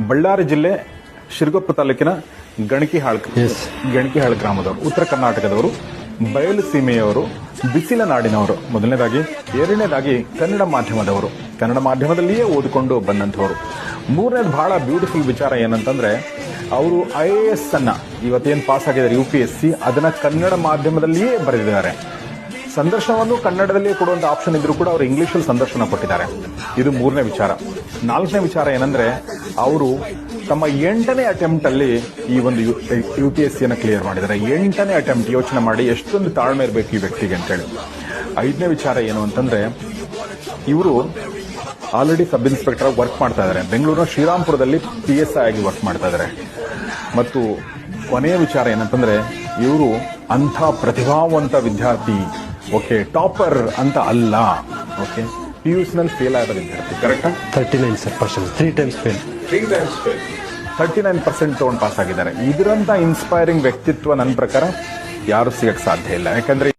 ಬಳ್ಳಾರಿ ಜಿಲ್ಲೆ ಶಿರಗೊಪ್ಪ ತಾಲೂಕಿನ ಗಣಕಿಹಾಳ್ ಗಣಕಿಹಾಳ್ ಗ್ರಾಮದವರು ಉತ್ತರ ಕರ್ನಾಟಕದವರು ಬಯಲು ಸೀಮೆಯವರು ಬಿಸಿಲ ನಾಡಿನವರು. ಮೊದಲನೇದಾಗಿ ಎರಡನೇದಾಗಿ ಕನ್ನಡ ಮಾಧ್ಯಮದವರು. ಕನ್ನಡ ಮಾಧ್ಯಮದಲ್ಲಿಯೇ ಓದಿಕೊಂಡು ಬಂದಂಥವರು. ಮೂರನೇದು ಬಹಳ ಬ್ಯೂಟಿಫುಲ್ ವಿಚಾರ ಏನಂತಂದ್ರೆ ಅವರು ಐ ಎ ಎಸ್ ಅನ್ನ ಇವತ್ತೇನು ಪಾಸ್ ಆಗಿದ್ದಾರೆ ಯು ಪಿ ಎಸ್ ಸಿ ಅದನ್ನ ಕನ್ನಡ ಮಾಧ್ಯಮದಲ್ಲಿಯೇ ಬರೆದಿದ್ದಾರೆ. ಸಂದರ್ಶನವನ್ನು ಕನ್ನಡದಲ್ಲಿ ಕೊಡುವಂತ ಆಪ್ಷನ್ ಇದ್ರೂ ಕೂಡ ಅವರು ಇಂಗ್ಲಿಷಲ್ಲಿ ಸಂದರ್ಶನ ಕೊಟ್ಟಿದ್ದಾರೆ. ಇದು ಮೂರನೇ ವಿಚಾರ. ನಾಲ್ಕನೇ ವಿಚಾರ ಏನಂದ್ರೆ, ಅವರು ತಮ್ಮ ಎಂಟನೇ ಅಟೆಂಪ್ಟ್ ಅಲ್ಲಿ ಈ ಒಂದು ಯು ಪಿ ಎಸ್ ಸಿಯನ್ನು ಕ್ಲಿಯರ್ ಮಾಡಿದ್ದಾರೆ. ಎಂಟನೇ ಅಟೆಂಪ್ಟ್ ಯೋಚನೆ ಮಾಡಿ ಎಷ್ಟೊಂದು ತಾಳ್ಮೆ ಇರಬೇಕು ಈ ವ್ಯಕ್ತಿಗೆ ಅಂತೇಳಿ. ಐದನೇ ವಿಚಾರ ಏನು ಅಂತಂದ್ರೆ, ಇವರು ಆಲ್ರೆಡಿ ಸಬ್ ಇನ್ಸ್ಪೆಕ್ಟರ್ ವರ್ಕ್ ಮಾಡ್ತಾ ಇದ್ದಾರೆ. ಬೆಂಗಳೂರಿನ ಶ್ರೀರಾಮ್ಪುರದಲ್ಲಿ ಪಿ ಎಸ್ ಐ ಆಗಿ ವರ್ಕ್ ಮಾಡ್ತಾ ಇದ್ದಾರೆ. ಮತ್ತು ಕೊನೆಯ ವಿಚಾರ ಏನಂತಂದ್ರೆ ಇವರು ಅಂಥ ಪ್ರತಿಭಾವಂತ ವಿದ್ಯಾರ್ಥಿ ಓಕೆ ಟಾಪರ್ ಅಂತ ಅಲ್ಲ ಓಕೆ? ಪಿ ಯು ಸಿನಲ್ಲಿ ಫೇಲ್ ಆದ ವಿದ್ಯಾರ್ಥಿ ಕರೆಕ್ಟಾ thirty nine sir percent three times fail thirty nine percent ತಗೊಂಡು ಪಾಸ್ ಆಗಿದ್ದಾರೆ. ಇದರಂತ ಇನ್ಸ್ಪೈರಿಂಗ್ ವ್ಯಕ್ತಿತ್ವ ನನ್ನ ಪ್ರಕಾರ ಯಾರು ಸಿಗಕ್ಕೆ ಸಾಧ್ಯ ಇಲ್ಲ. ಯಾಕಂದ್ರೆ